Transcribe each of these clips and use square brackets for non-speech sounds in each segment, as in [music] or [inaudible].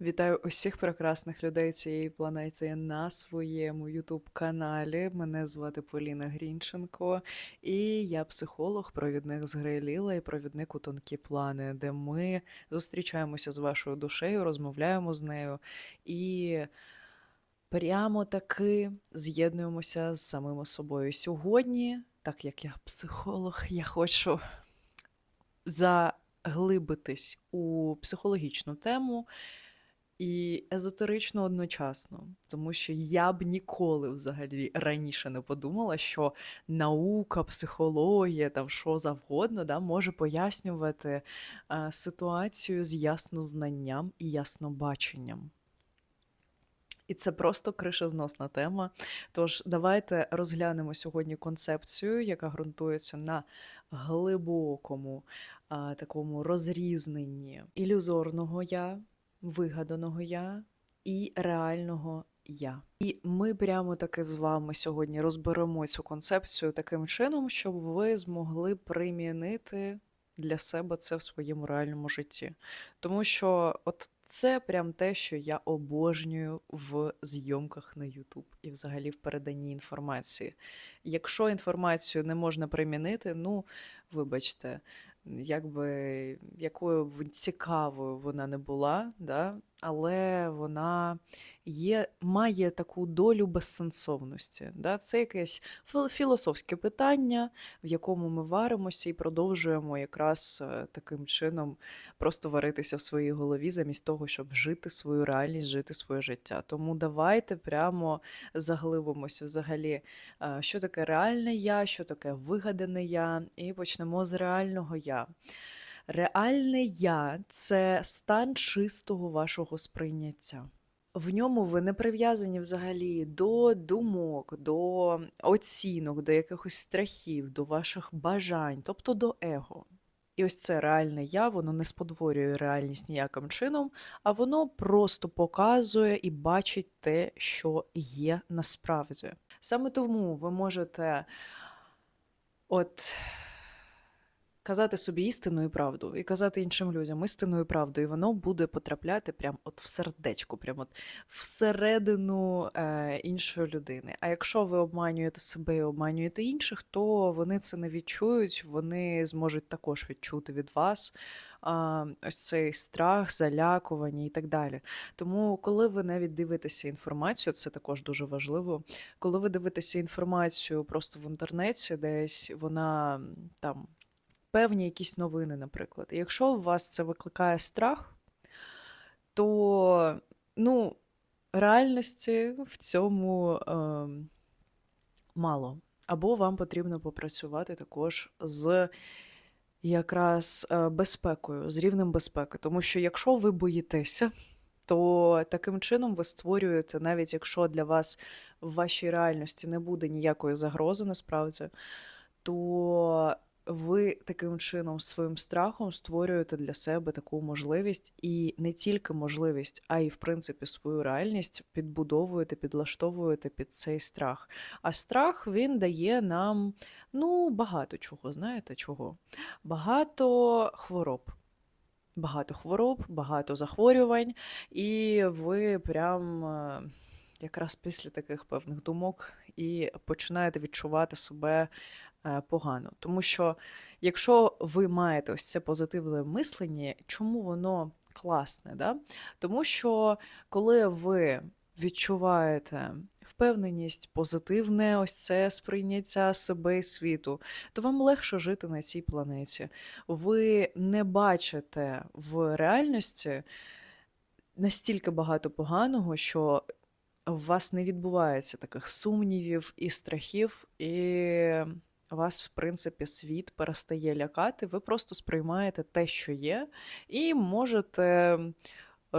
Вітаю усіх прекрасних людей цієї планети на своєму Ютуб-каналі. Мене звати Поліна Грінченко, і я психолог, провідник з гри Ліла і провідник у тонкі плани, де ми зустрічаємося з вашою душею, розмовляємо з нею і прямо таки з'єднуємося з самим собою. Сьогодні, так як я психолог, я хочу заглибитись у психологічну тему і езотерично одночасно, тому що я б ніколи взагалі раніше не подумала, що наука, психологія, там що завгодно, да, може пояснювати е, ситуацію з яснознанням і яснобаченням. І це просто кришезносна тема. Тож давайте розглянемо сьогодні концепцію, яка ґрунтується на глибокому а, такому розрізненні ілюзорного я, вигаданого я і реального я. І ми прямо таки з вами сьогодні розберемо цю концепцію таким чином, щоб ви змогли примінити для себе це в своєму реальному житті. Тому що от це прям те, що я обожнюю в зйомках на YouTube і взагалі в переданні інформації. Якщо інформацію не можна примінити, ну вибачте, якби якою б цікавою вона не була, да? Але вона є, має таку долю безсенсовності. Да? Це якесь філософське питання, в якому ми варимося і продовжуємо якраз е, таким чином просто варитися в своїй голові, замість того, щоб жити свою реальність, жити своє життя. Тому давайте прямо заглибимося взагалі, е, що таке реальне я, що таке вигадане я, і почнемо з реального я. Реальне я це стан чистого вашого сприйняття. В ньому ви не прив'язані взагалі до думок, до оцінок, до якихось страхів, до ваших бажань, тобто до его. І ось це реальне я, воно не спотворює реальність ніяким чином, а воно просто показує і бачить те, що є насправді. Саме тому ви можете от казати собі істину і правду, і казати іншим людям істину і правду, і воно буде потрапляти прямо от в сердечко, прямо от всередину е, іншої людини. А якщо ви обманюєте себе і обманюєте інших, то вони це не відчують, вони зможуть також відчути від вас. Ось цей страх, залякування і так далі. Тому, коли ви навіть дивитеся інформацію, це також дуже важливо. Коли ви дивитеся інформацію просто в інтернеті, десь вона там певні якісь новини, наприклад. І якщо у вас це викликає страх, то ну, реальності в цьому ем, мало. Або вам потрібно попрацювати також з якраз е, безпекою, з рівнем безпеки. Тому що якщо ви боїтеся, то таким чином ви створюєте, навіть якщо для вас в вашій реальності не буде ніякої загрози, насправді, то ви таким чином своїм страхом створюєте для себе таку можливість, і не тільки можливість, а й в принципі свою реальність підбудовуєте, підлаштовуєте під цей страх. А страх він дає нам ну багато чого, знаєте чого? Багато хвороб. Багато хвороб, багато захворювань, і ви прям е, якраз після таких певних думок і починаєте відчувати себе погано. Тому що якщо ви маєте ось це позитивне мислення, чому воно класне? Да? Тому що коли ви відчуваєте впевненість, позитивне ось це сприйняття себе і світу, то вам легше жити на цій планеті. Ви не бачите в реальності настільки багато поганого, що у вас не відбувається таких сумнівів і страхів, і вас, в принципі, світ перестає лякати. Ви просто сприймаєте те, що є, і можете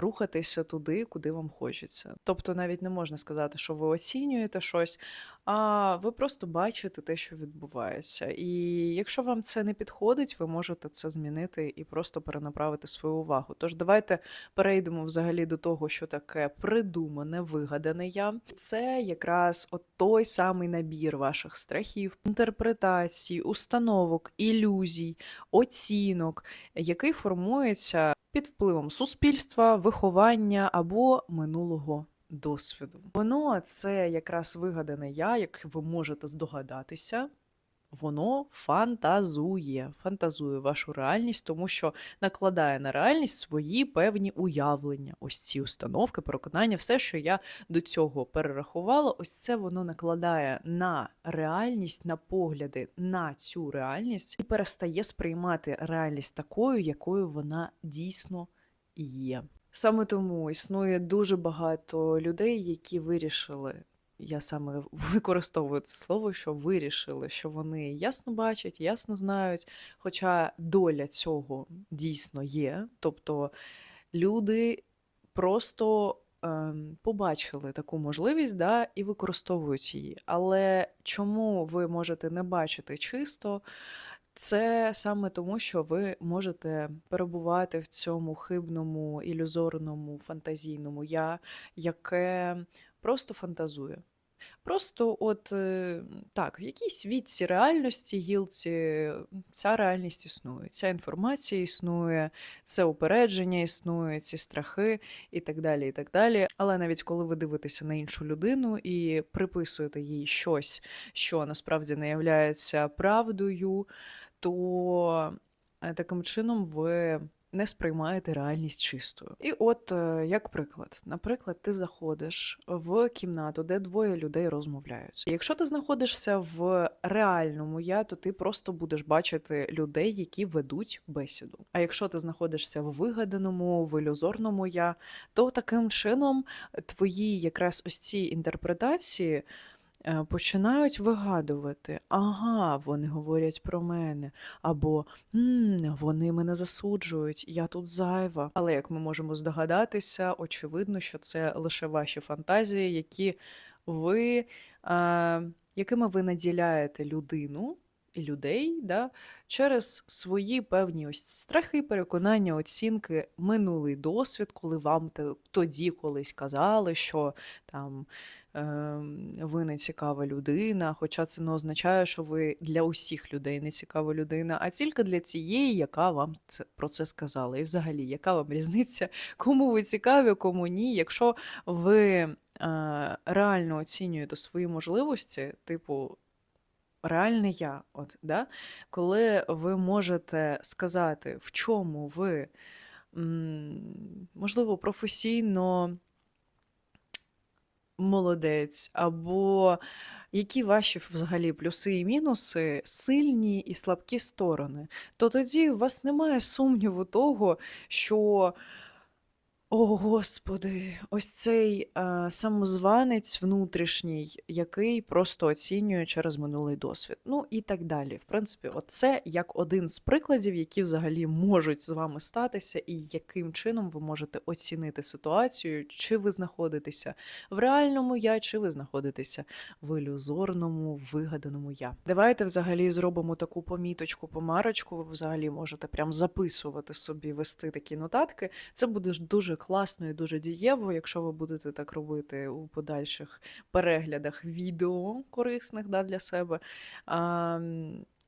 рухатися туди, куди вам хочеться. Тобто навіть не можна сказати, що ви оцінюєте щось, а ви просто бачите те, що відбувається. І якщо вам це не підходить, ви можете це змінити і просто перенаправити свою увагу. Тож давайте перейдемо взагалі до того, що таке придумане, вигадане я. Це якраз от той самий набір ваших страхів, інтерпретацій, установок, ілюзій, оцінок, який формується під впливом суспільства, виховання або минулого досвіду. Воно це якраз вигадане я, як ви можете здогадатися. Воно фантазує, фантазує вашу реальність, тому що накладає на реальність свої певні уявлення. Ось ці установки, переконання, все, що я до цього перерахувала, ось це воно накладає на реальність, на погляди на цю реальність і перестає сприймати реальність такою, якою вона дійсно є. Саме тому існує дуже багато людей, які вирішили. Я саме [laughs] використовую це слово, що вирішили, що вони ясно бачать, ясно знають. Хоча доля цього дійсно є. Тобто люди просто ем, побачили таку можливість да, і використовують її. Але чому ви можете не бачити чисто? Це саме тому, що ви можете перебувати в цьому хибному, ілюзорному, фантазійному я, яке просто фантазує. Просто от е, так, в якійсь відці реальності, гілці, ця реальність існує, ця інформація існує, це упередження існує, ці страхи і так далі. і так далі. Але навіть коли ви дивитеся на іншу людину і приписуєте їй щось, що насправді не являється правдою, то е, таким чином ви не сприймаєте реальність чистою. І от, е, як приклад, наприклад, ти заходиш в кімнату, де двоє людей розмовляють. Якщо ти знаходишся в реальному я, то ти просто будеш бачити людей, які ведуть бесіду. А якщо ти знаходишся в вигаданому, в ілюзорному я, то таким чином твої якраз ось ці інтерпретації. Е, Починають вигадувати, ага, вони говорять про мене, або «М, вони мене засуджують, я тут зайва. Але як ми можемо здогадатися, очевидно, що це лише ваші фантазії, які ви, а, якими ви наділяєте людину і людей да, через свої певні ось страхи, переконання, оцінки, минулий досвід, коли вам тоді колись казали, що там ви не цікава людина, хоча це не означає, що ви для усіх людей не цікава людина, а тільки для цієї, яка вам це, про це сказала. І взагалі, яка вам різниця, [laughs] кому ви цікаві, кому ні. Якщо ви е, реально оцінюєте свої можливості, типу. Реальне я, от, да? коли ви можете сказати, в чому ви, можливо, професійно молодець, або які ваші взагалі плюси і мінуси, сильні і слабкі сторони, то тоді у вас немає сумніву того, що. О, Господи, ось цей е, самозванець внутрішній, який просто оцінює через минулий досвід. Ну і так далі. В принципі, оце як один з прикладів, які взагалі можуть з вами статися, і яким чином ви можете оцінити ситуацію, чи ви знаходитеся в реальному я, чи ви знаходитеся в ілюзорному, вигаданому я. Давайте взагалі зробимо таку поміточку, помарочку. Ви взагалі можете прям записувати собі, вести такі нотатки. Це буде ж дуже класно і дуже дієво, якщо ви будете так робити у подальших переглядах відео корисних да, для себе. А,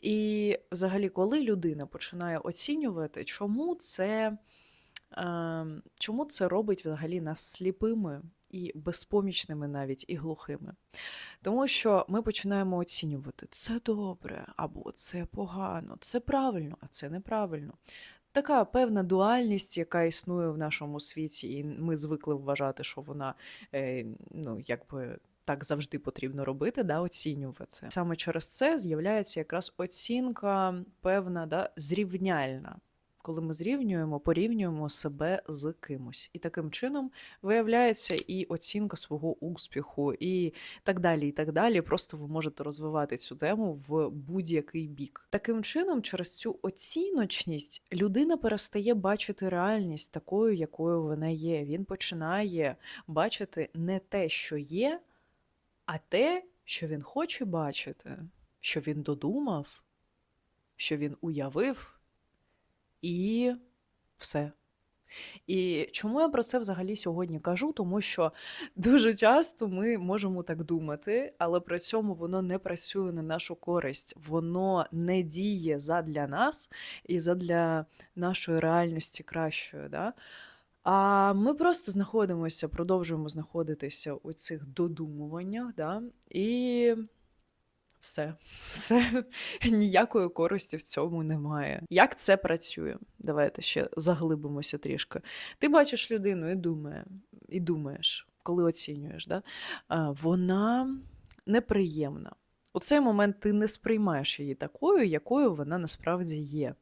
і взагалі, коли людина починає оцінювати, чому це, а, чому це робить взагалі нас сліпими і безпомічними навіть і глухими. Тому що ми починаємо оцінювати це добре, або це погано, це правильно, а це неправильно. Така певна дуальність, яка існує в нашому світі, і ми звикли вважати, що вона е, ну, якби. Так завжди потрібно робити, да, оцінювати. Саме через це з'являється якраз оцінка певна, да, зрівняльна, коли ми зрівнюємо, порівнюємо себе з кимось. І таким чином виявляється і оцінка свого успіху, і так далі. І так далі. Просто ви можете розвивати цю тему в будь-який бік. Таким чином, через цю оціночність людина перестає бачити реальність такою, якою вона є. Він починає бачити не те, що є, а те, що він хоче бачити, що він додумав, що він уявив, і все. І чому я про це взагалі сьогодні кажу? Тому що дуже часто ми можемо так думати, але при цьому воно не працює на нашу користь, воно не діє задля нас і задля нашої реальності кращої. Да? А ми просто знаходимося, продовжуємо знаходитися у цих додумуваннях, да? і все, [laughs] все ніякої користі в цьому немає. Як це працює? Давайте ще заглибимося трішки. Ти бачиш людину і думає, і думаєш, коли оцінюєш, да? вона неприємна. У цей момент ти не сприймаєш її такою, якою вона насправді є.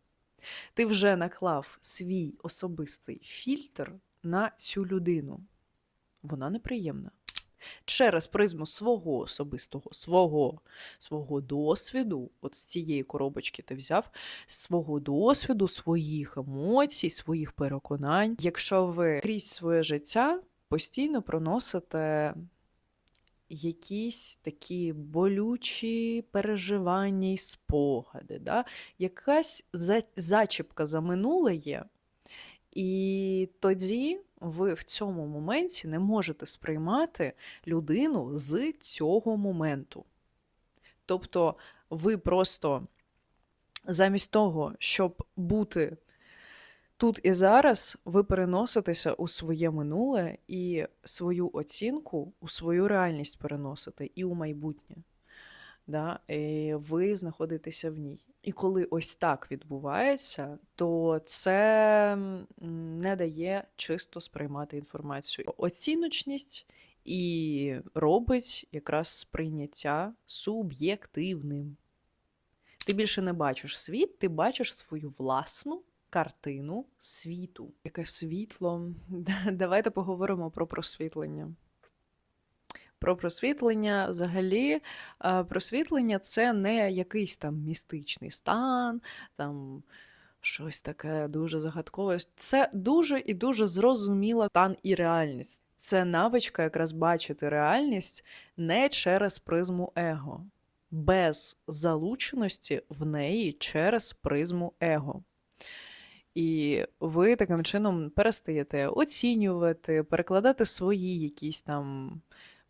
Ти вже наклав свій особистий фільтр на цю людину. Вона неприємна. Через призму свого особистого, свого, свого досвіду, от з цієї коробочки ти взяв, свого досвіду, своїх емоцій, своїх переконань. Якщо ви крізь своє життя постійно проносите якісь такі болючі переживання і спогади, да? якась зачіпка за минуле є, і тоді ви в цьому моменті не можете сприймати людину з цього моменту. Тобто ви просто замість того, щоб бути тут і зараз, ви переноситеся у своє минуле і свою оцінку у свою реальність переносите і у майбутнє. Да? І ви знаходитеся в ній. І коли ось так відбувається, то це не дає чисто сприймати інформацію. Оціночність і робить якраз сприйняття суб'єктивним. Ти більше не бачиш світ, ти бачиш свою власну картину світу. Яке світло. [laughs] Давайте поговоримо про просвітлення. Про просвітлення взагалі, е, просвітлення це не якийсь там містичний стан, там щось таке дуже загадкове. Це дуже і дуже зрозуміла стан і реальність. Це навичка якраз бачити реальність не через призму его, без залученості в неї через призму его. І ви таким чином перестаєте оцінювати, перекладати свої якісь там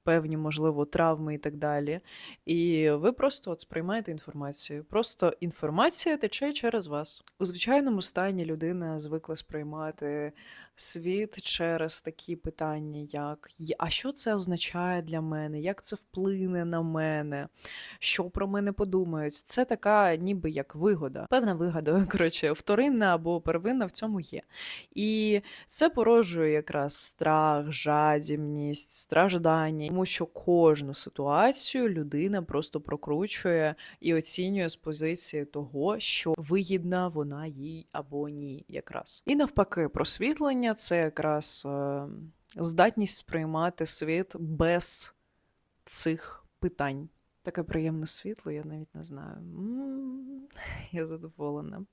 певні, можливо, травми і так далі. І ви просто от сприймаєте інформацію. Просто інформація тече через вас. У звичайному стані людина звикла сприймати світ через такі питання, як а що це означає для мене, як це вплине на мене, що про мене подумають. Це така, ніби як вигода. Певна вигода, [laughs] коротше, вторинна або первинна в цьому є. І це породжує якраз страх, жадібність, страждання, тому що кожну ситуацію людина просто прокручує і оцінює з позиції того, що вигідна вона їй або ні, якраз. І навпаки, просвітлення це якраз е, здатність сприймати світ без цих питань. Таке приємне світло, я навіть не знаю. М, [laughs] Я задоволена.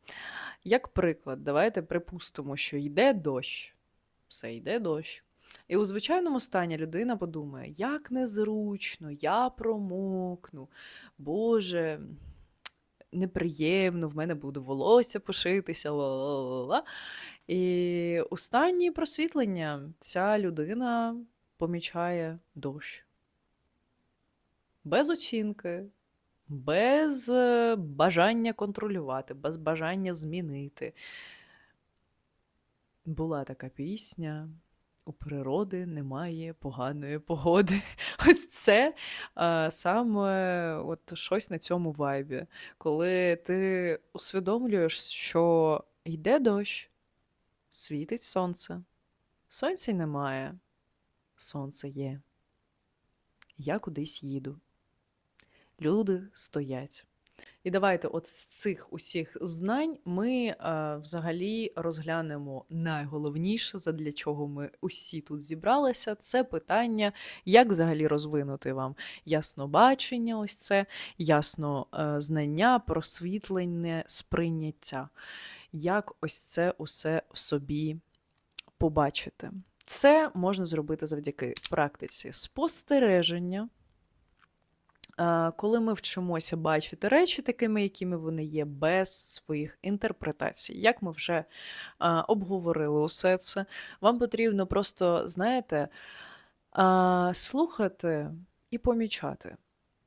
Як приклад, давайте припустимо, що йде дощ. Все, йде дощ. І у звичайному стані людина подумає, як незручно, я промокну. Боже, неприємно, в мене буде волосся пошитися. ла-ла-ла-ла. І у стані просвітлення ця людина помічає дощ. Без оцінки, без е, бажання контролювати, без бажання змінити. Була така пісня. У природи немає поганої погоди. [laughs] Ось це е, саме от щось на цьому вайбі. Коли ти усвідомлюєш, що йде дощ, світить сонце. Сонця немає, сонце є. Я кудись їду. Люди стоять. І давайте от з цих усіх знань ми е, взагалі розглянемо найголовніше, задля чого ми усі тут зібралися. Це питання, як взагалі розвинути вам яснобачення, ось це, ясно е, знання, просвітлене сприйняття. Як ось це усе в собі побачити. Це можна зробити завдяки практиці спостереження Коли ми вчимося бачити речі такими, якими вони є, без своїх інтерпретацій. Як ми вже обговорили усе це, вам потрібно просто, знаєте, слухати і помічати.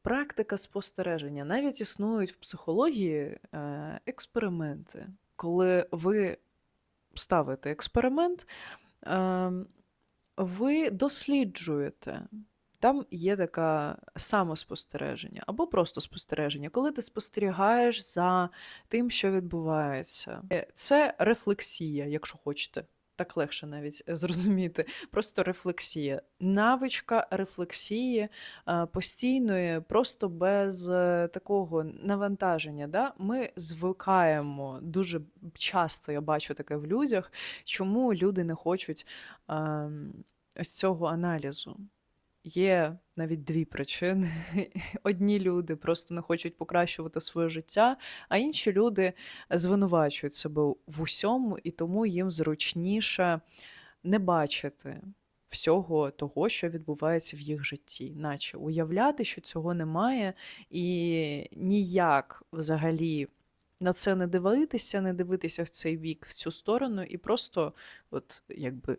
Практика спостереження. Навіть існують в психології е, експерименти, коли ви ставите експеримент, е, ви досліджуєте. Там є таке самоспостереження або просто спостереження, коли ти спостерігаєш за тим, що відбувається. Е, Це рефлексія, якщо хочете. Так легше навіть е, зрозуміти. Просто рефлексія. Навичка рефлексії е, постійної, просто без такого навантаження. Да? Ми звикаємо дуже часто, я бачу таке в людях, чому люди не хочуть ем, ось цього аналізу. Є навіть дві причини. [laughs] Одні люди просто не хочуть покращувати своє життя, а інші люди звинувачують себе в усьому, і тому їм зручніше не бачити всього того, що відбувається в їх житті, наче уявляти, що цього немає, і ніяк взагалі на це не дивитися, не дивитися в цей бік, в цю сторону, і просто, от якби.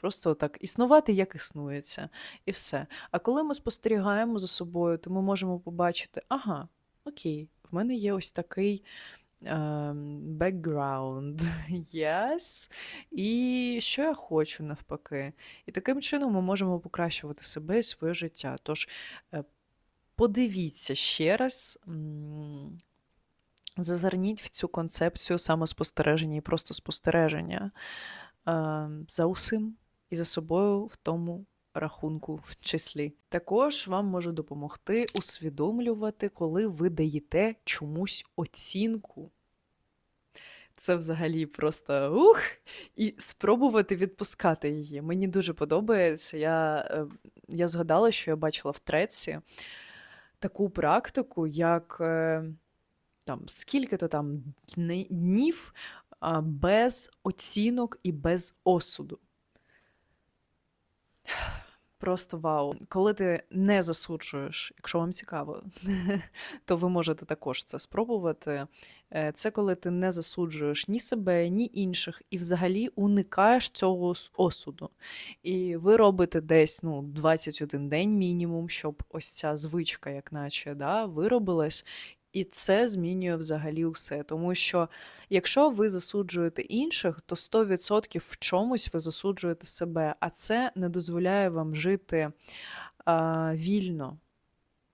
Просто так існувати, як існується, і все. А коли ми спостерігаємо за собою, то ми можемо побачити, ага, окей, в мене є ось такий бекграунд, [laughs] yes, і що я хочу навпаки. І таким чином ми можемо покращувати себе і своє життя. Тож е, подивіться ще раз. Зазирніть в цю концепцію самоспостереження і просто спостереження е, за усім і за собою в тому рахунку в числі. Також вам може допомогти усвідомлювати, коли ви даєте чомусь оцінку. Це взагалі просто ух! І спробувати відпускати її. Мені дуже подобається. Я, е, я згадала, що я бачила в треці таку практику, як е, там скільки-то там днів без оцінок і без осуду. Просто вау. Коли ти не засуджуєш, якщо вам цікаво, то ви можете також це спробувати. Е, Це коли ти не засуджуєш ні себе, ні інших, і взагалі уникаєш цього осуду. І ви робите десь ну, 21 день мінімум, щоб ось ця звичка, як наче, да, виробилась. І це змінює взагалі усе. Тому що якщо ви засуджуєте інших, то 100% в чомусь ви засуджуєте себе, а це не дозволяє вам жити а, вільно.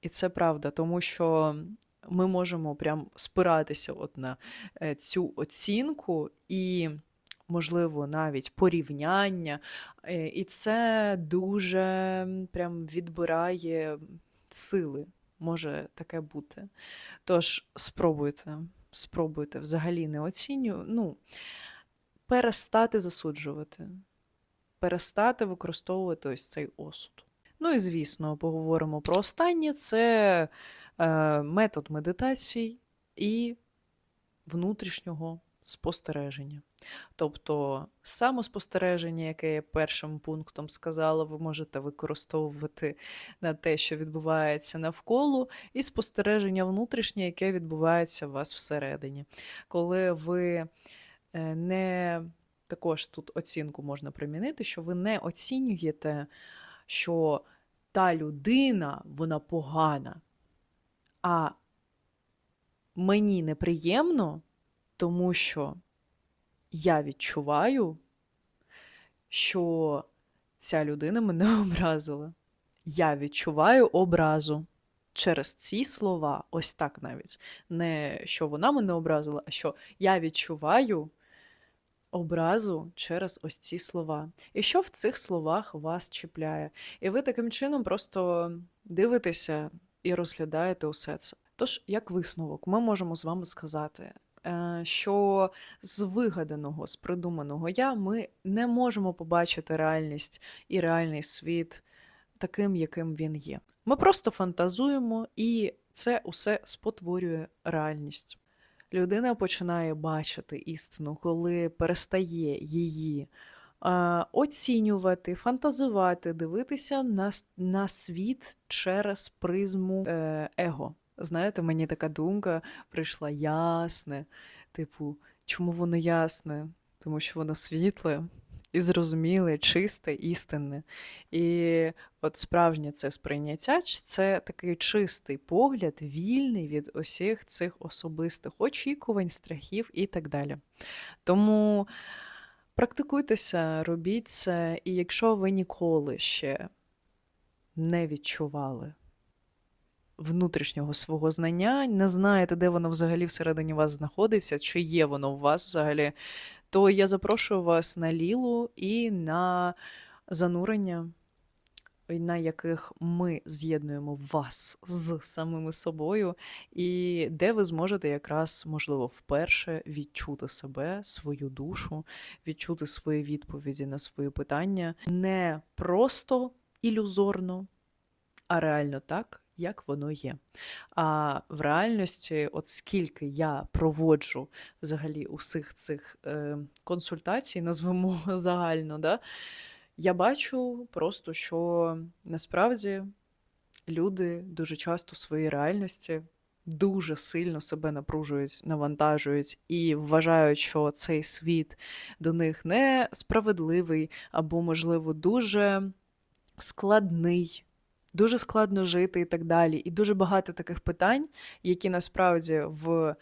І це правда, тому що ми можемо прям спиратися от на е, цю оцінку і, можливо, навіть порівняння. Е, І це дуже прям відбирає сили. Може таке бути. Тож спробуйте, спробуйте взагалі не оцінюю. Ну, перестати засуджувати, перестати використовувати ось цей осуд. Ну і звісно, поговоримо про останнє: це е, метод медитацій і внутрішнього спостереження. Тобто самоспостереження, яке я першим пунктом сказала, ви можете використовувати на те, що відбувається навколо, і спостереження внутрішнє, яке відбувається у вас всередині. Коли ви е, не також тут оцінку можна примінити, що ви не оцінюєте, що та людина вона погана, а мені неприємно, тому що я відчуваю, що ця людина мене [laughs] образила. Я відчуваю образу через ці слова, ось так навіть. Не що вона мене образила, а що я відчуваю образу через ось ці слова. І що в цих словах вас чіпляє? І ви таким чином просто дивитеся і розглядаєте усе це. Тож, як висновок, ми можемо з вами сказати, що з вигаданого, з придуманого я ми не можемо побачити реальність і реальний світ таким, яким він є. Ми просто фантазуємо, і це усе спотворює реальність. Людина починає бачити істину, коли перестає її оцінювати, фантазувати, дивитися на, на світ через призму е, его. Знаєте, мені така думка прийшла ясне. Типу, чому воно ясне? Тому що воно світле і зрозуміле, чисте, істинне. І от справжнє це сприйняття це такий чистий погляд, вільний від усіх цих особистих очікувань, страхів і так далі. Тому практикуйтеся, робіть це, і якщо ви ніколи ще не відчували внутрішнього свого знання, не знаєте, де воно взагалі всередині вас знаходиться, чи є воно у вас взагалі, то я запрошую вас на лілу і на занурення, на яких ми з'єднуємо вас з самими собою, і де ви зможете якраз, можливо, вперше відчути себе, свою душу, відчути свої відповіді на свої питання. Не просто ілюзорно, а реально так, як воно є. А в реальності, от скільки я проводжу взагалі усіх цих е, консультацій, назвемо [laughs] загально, да, я бачу просто, що насправді люди дуже часто в своїй реальності дуже сильно себе напружують, навантажують і вважають, що цей світ до них не справедливий або, можливо, дуже складний. Дуже складно жити і так далі. І дуже багато таких питань, які насправді в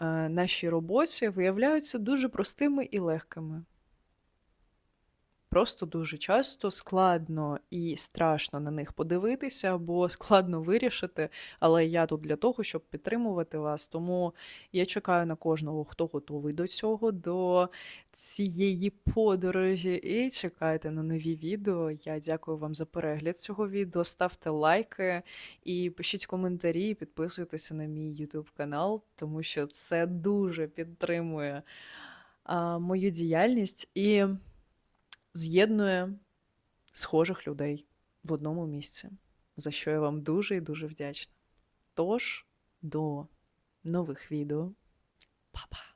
е, нашій роботі виявляються дуже простими і легкими. Просто дуже часто складно і страшно на них подивитися, або складно вирішити. Але я тут для того, щоб підтримувати вас. Тому я чекаю на кожного, хто готовий до цього, до цієї подорожі. І чекайте на нові відео. Я дякую вам за перегляд цього відео. Ставте лайки і пишіть коментарі, підписуйтеся на мій YouTube канал, тому що це дуже підтримує мою діяльність і з'єднує схожих людей в одному місці, за що я вам дуже і дуже вдячна. Тож, до нових відео. Па-па!